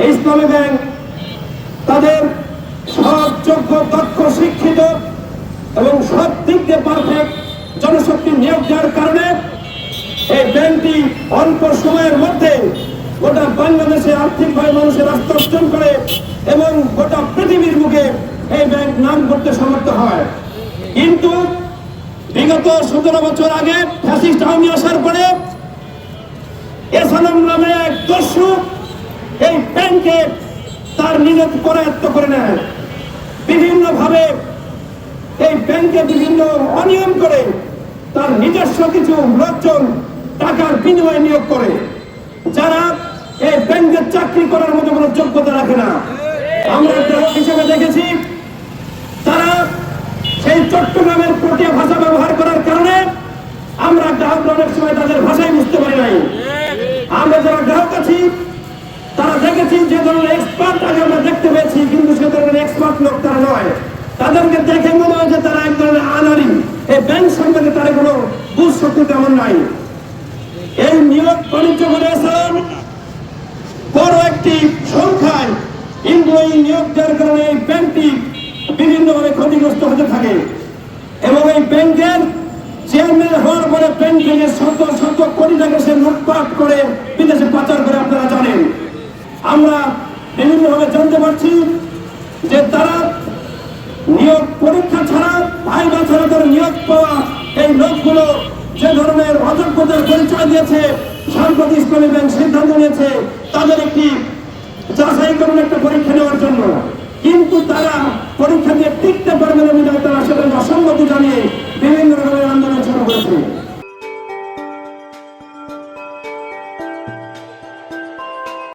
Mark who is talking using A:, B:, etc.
A: ইসলামী bank তাদের সব যোগ্য, দক্ষ, শিক্ষিত এবং সব দিক দিয়ে পারফেক্ট জনশক্তি নিয়োগ দেওয়ার কারণে এই ব্যাংকটি অল্প সময়ের মধ্যে গোটা বাংলাদেশে আর্থিকভাবে মানুষের আস্থা অর্জন করে এবং গোটা পৃথিবীর মুখে এই ব্যাংক নাম করতে সমর্থ হয়। কিন্তু বিগত সতেরো বছর আগে ফ্যাসিস্ট আর্মি আসার পরে এসালাম নামে এক দস্যু এই ব্যাংকে তার নিজের করায়ত্ত করে নেয়। বিভিন্ন ভাবে এই ব্যাংকে বিভিন্ন অনিয়ম করে তার নিজস্ব কিছু লোকজন টাকার বিনিময়ে নিয়োগ করে। যারা এই ব্যাংকে চাকরি করার মতো কোনো যোগ্যতা রাখে না। আমরা হিসেবে দেখেছি, তারা সেই চট্টগ্রামের প্রটিয়া ভাষা ব্যবহার করার কারণে আমরা গ্রাহকরা অনেক সময় তাদের ভাষাই বুঝতে পারি নাই। আমরা যারা গ্রাহক আছি দেখেছি যে ধরনের এক্সপার্ট আগে আমরা দেখতে পেয়েছি, কিন্তু সে ধরনের এক্সপার্ট লোক তারা নয়। তাদেরকে দেখে মনে হয় যে তারা এক ধরনের আনারি এই ব্যাংক সম্পর্কে তারা কোনো বুঝ শক্তি তেমন নাই। এই নিয়োগ বাণিজ্য আসাম বড় একটি সংখ্যায় কিন্তু এই নিয়োগ দেওয়ার কারণে এই ব্যাংকটি বিভিন্নভাবে ক্ষতিগ্রস্ত হতে থাকে। এবং এই ব্যাংকের চেয়ারম্যান হওয়ার পরে ব্যাংক থেকে শত শত কোটি টাকা সে লুটপাট করে আমরা বিভিন্নভাবে জানতে পারছি যে তারা নিয়োগ পরীক্ষা ছাড়া ভাইবা ছাড়া নিয়োগ পাওয়া এই লোকগুলো যে ধরনের অযোগ্যতার পরিচয় দিয়েছে সাম্প্রতিক ইসলামী ব্যাংক সিদ্ধান্ত নিয়েছে, তাদের একটি যাচাইকরণ একটা পরীক্ষা নেওয়ার জন্য। কিন্তু তারা পরীক্ষা দিয়ে টিকতে পারবে না তারা সেটা অসম্মতি জানিয়ে বিভিন্ন রকমের আন্দোলন শুরু করেছে।